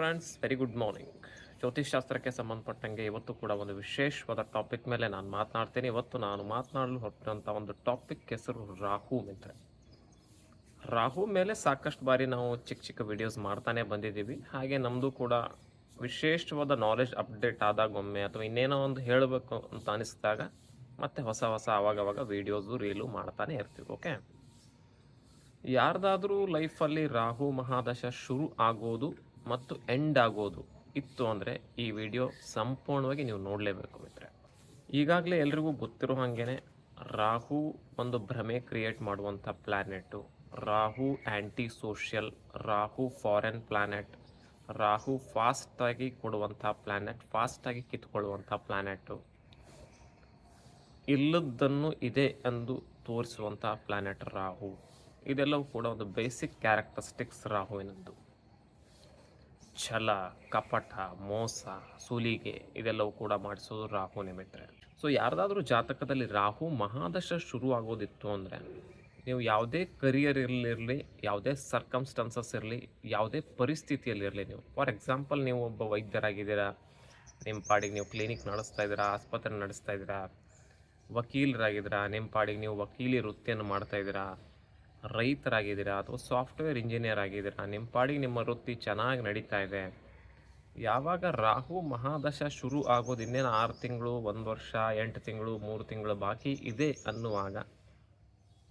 Friends very good morning ಜ್ಯೋತಿಷ್ಶಾಸ್ತ್ರಕ್ಕೆ ಸಂಬಂಧಪಟ್ಟಂಗೆ ಇವತ್ತು ಕೂಡ ಒಂದು ವಿಶೇಷವಾದ ಟಾಪಿಕ್ ಮೇಲೆ ನಾನು ಮಾತನಾಡ್ತೀನಿ. ಇವತ್ತು ನಾನು ಮಾತನಾಡಲು ಹೊರಟಂಥ ಒಂದು ಟಾಪಿಕ್ ಹೆಸರು ರಾಹು ಮಿತ್ರ ರಾಹು ಮೇಲೆ ಸಾಕಷ್ಟು ಬಾರಿ ನಾವು ಚಿಕ್ಕ ಚಿಕ್ಕ ವಿಡಿಯೋಸ್ ಮಾಡ್ತಾನೆ ಬಂದಿದ್ದೀವಿ. ಹಾಗೆ ನಮ್ಮದು ಕೂಡ ವಿಶೇಷವಾದ ನಾಲೆಜ್ ಅಪ್ಡೇಟ್ ಆದಾಗ ಒಮ್ಮೆ ಅಥವಾ ಇನ್ನೇನೋ ಒಂದು ಹೇಳಬೇಕು ಅಂತ ಅನಿಸಿದಾಗ ಮತ್ತೆ ಹೊಸ ಹೊಸ ಆವಾಗವಾಗ ವೀಡಿಯೋಸು ರೀಲು ಮಾಡ್ತಾನೆ ಇರ್ತೀವಿ ಓಕೆ ಯಾರ್ದಾದ್ರೂ ಲೈಫಲ್ಲಿ ರಾಹು ಮಹಾದಶ ಶುರು ಆಗೋದು ಮತ್ತು ಎಂಡ್ ಆಗೋದು ಇತ್ತು ಅಂದರೆ ಈ ವಿಡಿಯೋ ಸಂಪೂರ್ಣವಾಗಿ ನೀವು ನೋಡಲೇಬೇಕು ಮಿತ್ರ ಈಗಾಗಲೇ ಎಲ್ರಿಗೂ ಗೊತ್ತಿರೋ ಹಾಗೇನೆ ರಾಹು ಒಂದು ಭ್ರಮೆ ಕ್ರಿಯೇಟ್ ಮಾಡುವಂಥ planet Rahu anti social Rahu foreign planet Rahu ಫಾಸ್ಟಾಗಿ ಕೊಡುವಂಥ ಪ್ಲ್ಯಾನೆಟ್ ಫಾಸ್ಟಾಗಿ ಕಿತ್ಕೊಳ್ಳುವಂಥ ಪ್ಲ್ಯಾನೆಟ್ಟು ಇಲ್ಲದನ್ನು ಇದೆ ಎಂದು ತೋರಿಸುವಂಥ ಪ್ಲ್ಯಾನೆಟ್ ರಾಹು. ಇದೆಲ್ಲವೂ ಕೂಡ ಒಂದು ಬೇಸಿಕ್ ಕ್ಯಾರೆಕ್ಟರಿಸ್ಟಿಕ್ಸ್ ರಾಹುವಿನದ್ದು. ಛಲ, ಕಪಟ, ಮೋಸ, ಸುಲಿಗೆ ಇದೆಲ್ಲವೂ ಕೂಡ ಮಾಡಿಸೋದು ರಾಹು ನಿಮಿಟ್ರೆ ಸೊ ಯಾರ್ದಾದ್ರೂ ಜಾತಕದಲ್ಲಿ ರಾಹು ಮಹಾದಶ ಶುರು ಆಗೋದಿತ್ತು ಅಂದರೆ, ನೀವು ಯಾವುದೇ ಕರಿಯರ್ ಇರಲಿರಲಿ, ಯಾವುದೇ ಸರ್ಕಮ್ಸ್ಟನ್ಸಸ್ ಇರಲಿ, ಯಾವುದೇ ಪರಿಸ್ಥಿತಿಯಲ್ಲಿರಲಿ ನೀವು. ಫಾರ್ ಎಕ್ಸಾಂಪಲ್ ನೀವು ಒಬ್ಬ ವೈದ್ಯರಾಗಿದ್ದೀರಾ, ನಿಮ್ಮ ಪಾಡಿಗೆ ನೀವು ಕ್ಲಿನಿಕ್ ನಡೆಸ್ತಾ ಇದ್ದೀರಾ, ಆಸ್ಪತ್ರೆ ನಡೆಸ್ತಾ ಇದ್ದೀರಾ, ವಕೀಲರಾಗಿದ್ದೀರಾ, ನಿಮ್ಮ ಪಾಡಿಗೆ ನೀವು ವಕೀಲಿ ವೃತ್ತಿಯನ್ನು ಮಾಡ್ತಾ ಇದ್ದೀರಾ ರೈತರಾಗಿದ್ದೀರಾ ಅಥವಾ ಸಾಫ್ಟ್ವೇರ್ ಇಂಜಿನಿಯರ್ ಆಗಿದ್ದೀರಾ? ನಿಮ್ಮ ಪಾಡಿಗೆ ನಿಮ್ಮ ವೃತ್ತಿ ಚೆನ್ನಾಗಿ ನಡೀತಾ ಇದೆ. ಯಾವಾಗ ರಾಹು ಮಹಾದಶ ಶುರು ಆಗೋದು, ಇನ್ನೇನು ಆರು ತಿಂಗಳು, ಒಂದು ವರ್ಷ, ಎಂಟು ತಿಂಗಳು, ಮೂರು ತಿಂಗಳು ಬಾಕಿ ಇದೆ ಅನ್ನುವಾಗ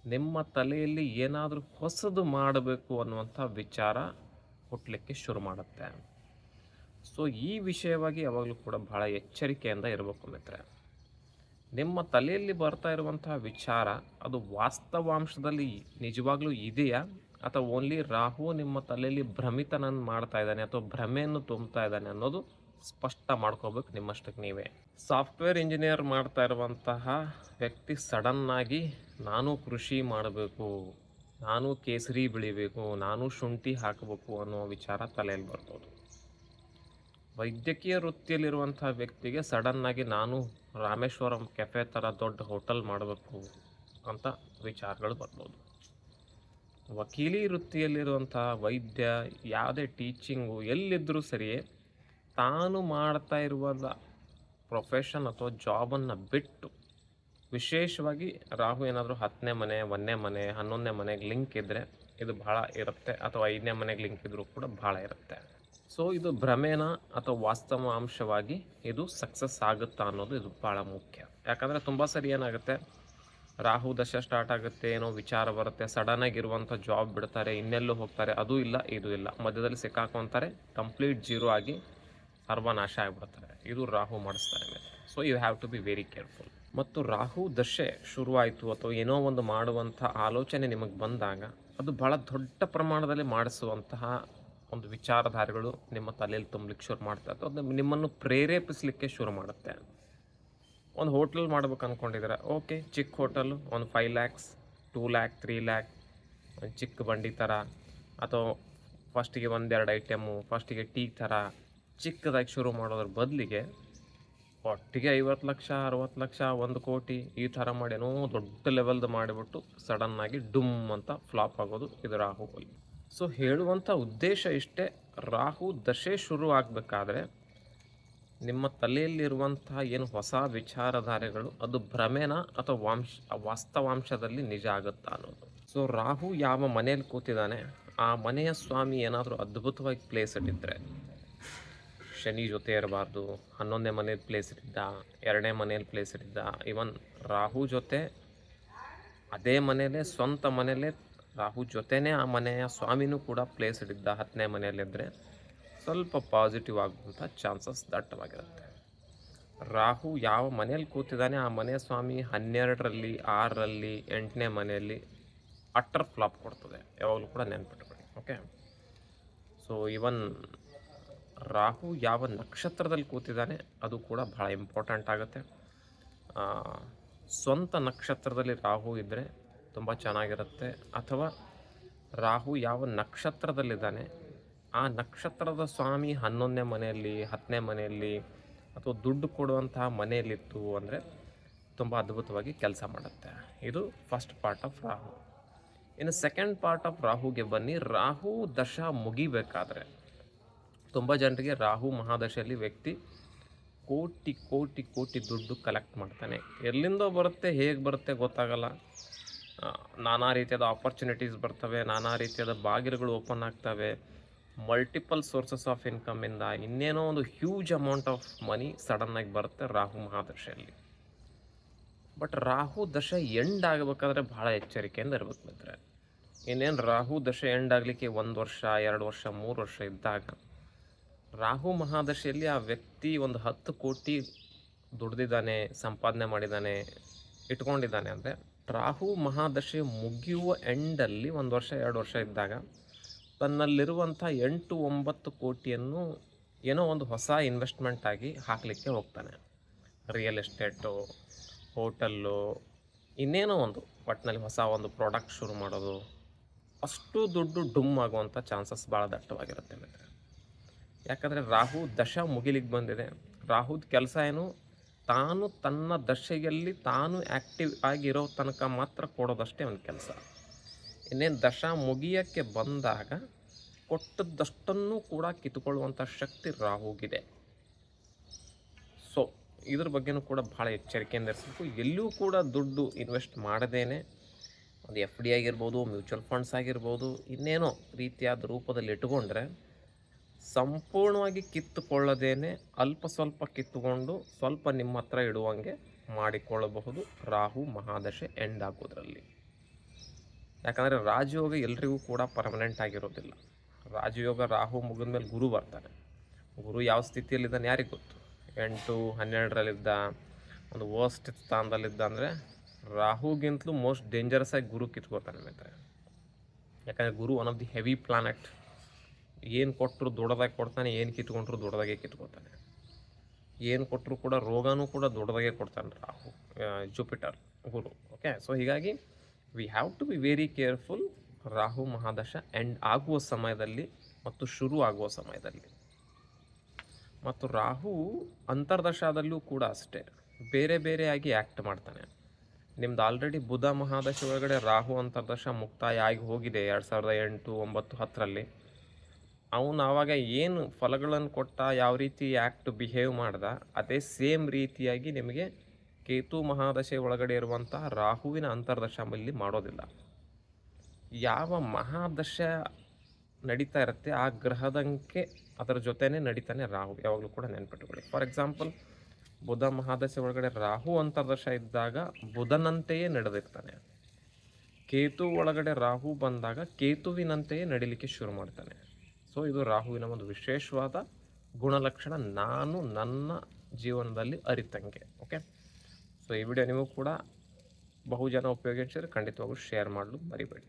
ನಿಮ್ಮ ತಲೆಯಲ್ಲಿ ಏನಾದರೂ ಹೊಸದು ಮಾಡಬೇಕು ಅನ್ನುವಂಥ ವಿಚಾರ ಹುಟ್ಟಲಿಕ್ಕೆ ಶುರು ಮಾಡುತ್ತೆ. ಸೊ ಈ ವಿಷಯವಾಗಿ ಯಾವಾಗಲೂ ಕೂಡ ಬಹಳ ಎಚ್ಚರಿಕೆಯಿಂದ ಇರಬೇಕು ಮಿತ್ರೆ ನಿಮ್ಮ ತಲೆಯಲ್ಲಿ ಬರ್ತಾ ಇರುವಂತಹ ವಿಚಾರ, ಅದು ವಾಸ್ತವಾಂಶದಲ್ಲಿ ನಿಜವಾಗ್ಲೂ ಇದೆಯಾ? ಅಥವಾ ಓನ್ಲಿ ರಾಹು ನಿಮ್ಮ ತಲೆಯಲ್ಲಿ ಭ್ರಮಿತನನ್ನು ಮಾಡ್ತಾ ಇದ್ದಾನೆ ಅಥವಾ ಭ್ರಮೆಯನ್ನು ತುಂಬ್ತಾ ಇದ್ದಾನೆ ಅನ್ನೋದು ಸ್ಪಷ್ಟ ಮಾಡ್ಕೋಬೇಕು ನಿಮ್ಮಷ್ಟಕ್ಕೆ ನೀವೇ. ಸಾಫ್ಟ್ವೇರ್ ಇಂಜಿನಿಯರ್ ಮಾಡ್ತಾ ಇರುವಂತಹ ವ್ಯಕ್ತಿ ಸಡನ್ನಾಗಿ ನಾನು ಕೃಷಿ ಮಾಡಬೇಕು, ನಾನು ಕೇಸರಿ ಬೆಳಿಬೇಕು, ನಾನು ಶುಂಠಿ ಹಾಕಬೇಕು ಅನ್ನೋ ವಿಚಾರ ತಲೆಯಲ್ಲಿ ಬರ್ಬೋದು ವೈದ್ಯಕೀಯ ವೃತ್ತಿಯಲ್ಲಿರುವಂಥ ವ್ಯಕ್ತಿಗೆ ಸಡನ್ನಾಗಿ ನಾನು ರಾಮೇಶ್ವರಂ ಕೆಫೆ ಥರ ದೊಡ್ಡ ಹೋಟೆಲ್ ಮಾಡಬೇಕು ಅಂತ ವಿಚಾರಗಳು ಬರ್ಬೋದು. ವಕೀಲಿ ವೃತ್ತಿಯಲ್ಲಿರುವಂಥ ವೈದ್ಯ, ಯಾವುದೇ ಟೀಚಿಂಗು ಎಲ್ಲಿದ್ದರೂ ಸರಿಯೇ, ತಾನು ಮಾಡ್ತಾ ಇರುವ ಪ್ರೊಫೆಷನ್ ಅಥವಾ ಜಾಬನ್ನು ಬಿಟ್ಟು ವಿಶೇಷವಾಗಿ ರಾಹು ಏನಾದರೂ ಹತ್ತನೇ ಮನೆ, ಒಂದನೇ ಮನೆ, ಹನ್ನೊಂದನೇ ಮನೆಗೆ ಲಿಂಕ್ ಇದ್ದರೆ ಇದು ಭಾಳ ಇರುತ್ತೆ ಅಥವಾ ಐದನೇ ಮನೆಗೆ ಲಿಂಕ್ ಇದ್ದರೂ ಕೂಡ ಭಾಳ ಇರುತ್ತೆ. ಸೊ ಇದು ಭ್ರಮೇನ ಅಥವಾ ವಾಸ್ತವ ಅಂಶವಾಗಿ ಇದು ಸಕ್ಸಸ್ ಆಗುತ್ತಾ ಅನ್ನೋದು ಇದು ಭಾಳ ಮುಖ್ಯ. ಯಾಕಂದರೆ ತುಂಬ ಸರಿ ಏನಾಗುತ್ತೆ? ರಾಹು ದಶ ಸ್ಟಾರ್ಟ್ ಆಗುತ್ತೆ, ಏನೋ ವಿಚಾರ ಬರುತ್ತೆ ಸಡನ್ ಆಗಿರುವಂಥ ಜಾಬ್ ಬಿಡ್ತಾರೆ, ಇನ್ನೆಲ್ಲೂ ಹೋಗ್ತಾರೆ, ಅದು ಇಲ್ಲ, ಇದು ಇಲ್ಲ. ಮಧ್ಯದಲ್ಲಿ ಸಿಕ್ಕಾಕೊಂತಾರೆ ಕಂಪ್ಲೀಟ್ ಜೀರೋ ಆಗಿ ಸರ್ವನಾಶ ಆಗಿಬಿಡ್ತಾರೆ. ಇದು ರಾಹು ಮಾಡಿಸ್ತಾರೆ ಮೇಲೆ. So you have to be very careful ಮತ್ತು ರಾಹು ದಶೆ ಶುರುವಾಯಿತು ಅಥವಾ ಏನೋ ಒಂದು ಮಾಡುವಂಥ ಆಲೋಚನೆ ನಿಮಗೆ ಬಂದಾಗ ಅದು ಭಾಳ ದೊಡ್ಡ ಪ್ರಮಾಣದಲ್ಲಿ ಮಾಡಿಸುವಂತಹ ಒಂದು ವಿಚಾರಧಾರೆಗಳು ನಿಮ್ಮ ತಲೆಯಲ್ಲಿ ತುಂಬಲಿಕ್ಕೆ ಶುರು ಮಾಡ್ತಾ ಅಥವಾ ಅದು ನಿಮ್ಮನ್ನು ಪ್ರೇರೇಪಿಸಲಿಕ್ಕೆ ಶುರು ಮಾಡುತ್ತೆ. ಒಂದು ಹೋಟೆಲ್ ಮಾಡ್ಬೇಕು ಅಂದ್ಕೊಂಡಿದ್ದೀರ ಓಕೆ, ಚಿಕ್ಕ ಹೋಟೆಲು, ಒಂದು five lakhs two lakh three lakh ಒಂದು ಚಿಕ್ಕ ಬಂಡಿ ಥರ, ಅಥವಾ ಫಸ್ಟಿಗೆ ಒಂದೆರಡು ಐಟಮು ಫಸ್ಟಿಗೆ ಟೀ ಥರ, ಚಿಕ್ಕದಾಗಿ ಶುರು ಮಾಡೋದ್ರ ಬದಲಿಗೆ ಒಟ್ಟಿಗೆ ಐವತ್ತು ಲಕ್ಷ, ಅರವತ್ತು ಲಕ್ಷ, ಒಂದು ಕೋಟಿ ಈ ಥರ ಮಾಡಿ ಏನೋ ದೊಡ್ಡ ಲೆವೆಲ್ದು ಮಾಡಿಬಿಟ್ಟು ಸಡನ್ನಾಗಿ ಡುಮ್ ಅಂತ ಫ್ಲಾಪ್ ಆಗೋದು ಇದರ ರಾಹು ಬಲಿ ಸೊ ಹೇಳುವಂಥ ಉದ್ದೇಶ ಇಷ್ಟೇ. ರಾಹು ದಶೆ ಶುರು ಆಗಬೇಕಾದ್ರೆ ನಿಮ್ಮ ತಲೆಯಲ್ಲಿರುವಂತಹ ಏನು ಹೊಸ ವಿಚಾರಧಾರೆಗಳು, ಅದು ಭ್ರಮೆನ ಅಥವಾ ವಾಂಶ, ವಾಸ್ತವಾಂಶದಲ್ಲಿ ನಿಜ ಆಗುತ್ತಾ ಅನ್ನೋದು. ಸೊ ರಾಹು ಯಾವ ಮನೆಯಲ್ಲಿ ಕೂತಿದ್ದಾನೆ, ಆ ಮನೆಯ ಸ್ವಾಮಿ ಏನಾದರೂ ಅದ್ಭುತವಾಗಿ ಪ್ಲೇಸ್ ಇಟ್ಟಿದ್ರೆ, ಶನಿ ಜೊತೆ ಇರಬಾರ್ದು, ಹನ್ನೊಂದನೇ ಮನೇಲಿ ಪ್ಲೇಸ್ ಇಟ್ಟಿದ್ದ, ಎರಡನೇ ಮನೇಲಿ ಪ್ಲೇಸ್ ಇಟ್ಟಿದ್ದ ಇವನ್ ರಾಹು ಜೊತೆ ಅದೇ ಮನೆಯಲ್ಲೇ, ಸ್ವಂತ ಮನೆಯಲ್ಲೇ ರಾಹು ಜೊತೆನೇ ಆ ಮನೆಯ ಸ್ವಾಮಿನೂ ಕೂಡ ಪ್ಲೇಸ್ ಇಟ್ಟಿದ್ದ ಹತ್ತನೇ ಮನೆಯಲ್ಲಿದ್ದರೆ ಸ್ವಲ್ಪ ಪಾಸಿಟಿವ್ ಆಗುವಂಥ ಚಾನ್ಸಸ್ ದಟ್ಟವಾಗಿರುತ್ತೆ. ರಾಹು ಯಾವ ಮನೆಯಲ್ಲಿ ಕೂತಿದ್ದಾನೆ, ಆ ಮನೆಯ ಸ್ವಾಮಿ ಹನ್ನೆರಡರಲ್ಲಿ, ಆರರಲ್ಲಿ, ಎಂಟನೇ ಮನೆಯಲ್ಲಿ ಅಟ್ಟರ್ ಫ್ಲಾಪ್ ಕೊಡ್ತದೆ. ಯಾವಾಗಲೂ ಕೂಡ ನೆನ್ಪಿಟ್ಕೊಳ್ಳಿ ಓಕೆ ಸೊ ಇವನ್ ರಾಹು ಯಾವ ನಕ್ಷತ್ರದಲ್ಲಿ ಕೂತಿದ್ದಾನೆ, ಅದು ಕೂಡ ಭಾಳ ಇಂಪಾರ್ಟೆಂಟ್ ಆಗುತ್ತೆ. ಸ್ವಂತ ನಕ್ಷತ್ರದಲ್ಲಿ ರಾಹು ಇದ್ದರೆ ತುಂಬ ಚೆನ್ನಾಗಿರುತ್ತೆ. ಅಥವಾ ರಾಹು ಯಾವ ನಕ್ಷತ್ರದಲ್ಲಿದ್ದಾನೆ, ಆ ನಕ್ಷತ್ರದ ಸ್ವಾಮಿ ಹನ್ನೊಂದನೇ ಮನೆಯಲ್ಲಿ, ಹತ್ತನೇ ಮನೆಯಲ್ಲಿ ಅಥವಾ ದುಡ್ಡು ಕೊಡುವಂತಹ ಮನೆಯಲ್ಲಿತ್ತು ಅಂದರೆ ತುಂಬ ಅದ್ಭುತವಾಗಿ ಕೆಲಸ ಮಾಡುತ್ತೆ. ಇದು ಫಸ್ಟ್ ಪಾರ್ಟ್ ಆಫ್ ರಾಹು. ಇನ್ನು ಸೆಕೆಂಡ್ ಪಾರ್ಟ್ ಆಫ್ ರಾಹುಗೆ ಬನ್ನಿ. ರಾಹು ದಶ ಮುಗಿಬೇಕಾದ್ರೆ ತುಂಬ ಜನರಿಗೆ ರಾಹು ಮಹಾದಶೆಯಲ್ಲಿ ವ್ಯಕ್ತಿ ಕೋಟಿ ಕೋಟಿ ಕೋಟಿ ದುಡ್ಡು ಕಲೆಕ್ಟ್ ಮಾಡ್ತಾನೆ. ಎಲ್ಲಿಂದೋ ಬರುತ್ತೆ, ಹೇಗೆ ಬರುತ್ತೆ ಗೊತ್ತಾಗಲ್ಲ. ನಾನಾ ರೀತಿಯಾದ ಆಪರ್ಚುನಿಟೀಸ್ ಬರ್ತವೆ, ನಾನಾ ರೀತಿಯಾದ ಬಾಗಿಲುಗಳು ಓಪನ್ ಆಗ್ತವೆ. ಮಲ್ಟಿಪಲ್ ಸೋರ್ಸಸ್ ಆಫ್ ಇನ್ಕಮಿಂದ ಇನ್ನೇನೋ ಒಂದು ಹ್ಯೂಜ್ ಅಮೌಂಟ್ ಆಫ್ ಮನಿ ಸಡನ್ನಾಗಿ ಬರುತ್ತೆ ರಾಹು ಮಹಾದಶೆಯಲ್ಲಿ. ಬಟ್ ರಾಹು ದಶೆ ಎಂಡ್ ಆಗಬೇಕಾದ್ರೆ ಭಾಳ ಎಚ್ಚರಿಕೆಯಿಂದ ಇರ್ಬೇಕು ಮಿತ್ರ ಇನ್ನೇನು ರಾಹು ದಶೆ ಎಂಡ್ ಆಗಲಿಕ್ಕೆ ಒಂದು ವರ್ಷ, ಎರಡು ವರ್ಷ, ಮೂರು ವರ್ಷ ಇದ್ದಾಗ ರಾಹು ಮಹಾದಶೆಯಲ್ಲಿ ಆ ವ್ಯಕ್ತಿ ಒಂದು ಹತ್ತು ಕೋಟಿ ದುಡ್ದಿದ್ದಾನೆ, ಸಂಪಾದನೆ ಮಾಡಿದ್ದಾನೆ ಇಟ್ಕೊಂಡಿದ್ದಾನೆ ಅಂದರೆ ರಾಹು ಮಹಾದಶೆ ಮುಗಿಯುವ ಎಂಡಲ್ಲಿ ಒಂದು ವರ್ಷ, ಎರಡು ವರ್ಷ ಇದ್ದಾಗ ತನ್ನಲ್ಲಿರುವಂಥ ಎಂಟು ಒಂಬತ್ತು ಕೋಟಿಯನ್ನು ಏನೋ ಒಂದು ಹೊಸ ಇನ್ವೆಸ್ಟ್ಮೆಂಟ್ ಆಗಿ ಹಾಕಲಿಕ್ಕೆ ಹೋಗ್ತಾನೆ. ರಿಯಲ್ ಎಸ್ಟೇಟು ಹೋಟೆಲ್ಲು ಇನ್ನೇನೋ ಒಂದು ಒಟ್ಟಿನಲ್ಲಿ ಹೊಸ ಒಂದು ಪ್ರಾಡಕ್ಟ್ ಶುರು ಮಾಡೋದು, ಅಷ್ಟು ದುಡ್ಡು ಡುಮ್ ಆಗುವಂಥ ಚಾನ್ಸಸ್ ಭಾಳ ದಟ್ಟವಾಗಿರುತ್ತೆ ಮಿತ್ರ ಯಾಕಂದರೆ ರಾಹು ದಶ ಮುಗಿಲಿಗೆ ಬಂದಿದೆ. ರಾಹುದ ಕೆಲಸ ಏನು? ತಾನು ತನ್ನ ದಶೆಯಲ್ಲಿ ತಾನು ಆ್ಯಕ್ಟಿವ್ ಆಗಿರೋ ತನಕ ಮಾತ್ರ ಕೊಡೋದಷ್ಟೇ ಒಂದು ಕೆಲಸ. ಇನ್ನೇನು ದಶ ಮುಗಿಯೋಕ್ಕೆ ಬಂದಾಗ ಕೊಟ್ಟದ್ದಷ್ಟನ್ನು ಕೂಡ ಕಿತ್ಕೊಳ್ಳುವಂಥ ಶಕ್ತಿ ರಾಹುಗಿದೆ. ಸೊ ಇದ್ರ ಬಗ್ಗೆನೂ ಕೂಡ ಭಾಳ ಎಚ್ಚರಿಕೆಯಿಂದ ಇರಬೇಕು ಎಲ್ಲೂ ಕೂಡ ದುಡ್ಡು ಇನ್ವೆಸ್ಟ್ ಮಾಡದೇನೆ. ಒಂದು ಎಫ್ ಡಿ ಆಗಿರ್ಬೋದು ಮ್ಯೂಚುವಲ್ ಫಂಡ್ಸ್ ಆಗಿರ್ಬೋದು, ಇನ್ನೇನೋ ರೀತಿಯಾದ ರೂಪದಲ್ಲಿ ಇಟ್ಕೊಂಡ್ರೆ ಸಂಪೂರ್ಣವಾಗಿ ಕಿತ್ತುಕೊಳ್ಳದೇನೆ ಅಲ್ಪ ಸ್ವಲ್ಪ ಕಿತ್ತುಕೊಂಡು ಸ್ವಲ್ಪ ನಿಮ್ಮ ಹತ್ರ ಇಡುವಂಗೆ ಮಾಡಿಕೊಳ್ಳಬಹುದು. ರಾಹು ಮಹಾದಶೆ ಎಂಡ್ ಆಗೋದ್ರಲ್ಲಿ. ಯಾಕಂದರೆ ರಾಜಯೋಗ ಎಲ್ರಿಗೂ ಕೂಡ ಪರ್ಮನೆಂಟ್ ಆಗಿರೋದಿಲ್ಲ. ರಾಜಯೋಗ ರಾಹು ಮುಗಿದ ಮೇಲೆ ಗುರು ಬರ್ತಾನೆ ಗುರು ಯಾವ ಸ್ಥಿತಿಯಲ್ಲಿದ್ದಾನೆ ಯಾರಿಗೆ ಗೊತ್ತು? ಎಂಟು, ಹನ್ನೆರಡರಲ್ಲಿದ್ದ, ಒಂದು ವರ್ಸ್ಟ್ ಸ್ಥಾನದಲ್ಲಿದ್ದ ಅಂದರೆ ರಾಹುಗಿಂತಲೂ ಮೋಸ್ಟ್ ಡೇಂಜರಸ್ ಆಗಿ ಗುರು ಕಿತ್ಕೋತಾನೆ ಮಿತ್ರ. ಯಾಕಂದರೆ Guru one of the heavy planet ಏನು ಕೊಟ್ಟರು ದೊಡ್ಡದಾಗಿ ಕೊಡ್ತಾನೆ, ಏನು ಕಿತ್ಕೊಂಡ್ರು ದೊಡ್ಡದಾಗೆ ಕಿತ್ಕೊತಾನೆ. ಏನು ಕೊಟ್ಟರು ಕೂಡ ರೋಗನೂ ಕೂಡ ದೊಡ್ಡದಾಗೆ ಕೊಡ್ತಾನೆ Rahu Jupiter Guru. Okay so ಹೀಗಾಗಿ we have to be very careful Rahu ಮಹಾದಶ end ಆಗುವ ಸಮಯದಲ್ಲಿ ಮತ್ತು ಶುರು ಆಗುವ ಸಮಯದಲ್ಲಿ. ಮತ್ತು ರಾಹು ಅಂತರ್ದಶಾದಲ್ಲೂ ಕೂಡ ಅಷ್ಟೇ, ಬೇರೆ ಬೇರೆಯಾಗಿ ಆ್ಯಕ್ಟ್ ಮಾಡ್ತಾನೆ. ನಿಮ್ದು ಆಲ್ರೆಡಿ ಬುಧ ಮಹಾದಶ ಒಳಗಡೆ ರಾಹು ಅಂತರ್ದಶ ಮುಕ್ತಾಯ ಆಗಿ ಹೋಗಿದೆ ಎರಡು ಸಾವಿರದ ಎಂಟು ಒಂಬತ್ತು ಹತ್ತರಲ್ಲಿ. ಅವನು ಆವಾಗ ಏನು ಫಲಗಳನ್ನು ಕೊಟ್ಟ, ಯಾವ ರೀತಿ ಆ್ಯಕ್ಟ್ ಬಿಹೇವ್ ಮಾಡ್ದ, ಅದೇ ಸೇಮ್ ರೀತಿಯಾಗಿ ನಿಮಗೆ ಕೇತು ಮಹಾದಶೆ ಒಳಗಡೆ ಇರುವಂತಹ ರಾಹುವಿನ ಅಂತರ್ದಶ ಇಲ್ಲಿ ಮಾಡೋದಿಲ್ಲ. ಯಾವ ಮಹಾದಶ ನಡೀತಾ ಇರುತ್ತೆ, ಆ ಗ್ರಹದಂಕೆ ಅದರ ಜೊತೆನೇ ನಡೀತಾನೆ ರಾಹು. ಯಾವಾಗಲೂ ಕೂಡ ನೆನ್ಪಿಟ್ಕೊಳ್ಳಿ. ಫಾರ್ ಎಕ್ಸಾಂಪಲ್ ಬುಧ ಮಹಾದಶೆ ಒಳಗಡೆ ರಾಹು ಅಂತರ್ದಶ ಇದ್ದಾಗ ಬುಧನಂತೆಯೇ ನಡೆದಿರ್ತಾನೆ. ಕೇತು ಒಳಗಡೆ ರಾಹು ಬಂದಾಗ ಕೇತುವಿನಂತೆಯೇ ನಡಿಲಿಕ್ಕೆ ಶುರು ಮಾಡ್ತಾನೆ. ಸೊ ಇದು ರಾಹುವಿನ ಒಂದು ವಿಶೇಷವಾದ ಗುಣಲಕ್ಷಣ ನಾನು ನನ್ನ ಜೀವನದಲ್ಲಿ ಅರಿತಂಗೆ ಓಕೆ ಸೊ ಈ ವಿಡಿಯೋ ನಿಮಗೂ ಕೂಡ ಬಹು ಜನ ಉಪಯೋಗಿಸಿದ್ರೆ ಖಂಡಿತವಾಗೂ ಶೇರ್ ಮಾಡಲು ಮರಿಬೇಡಿ.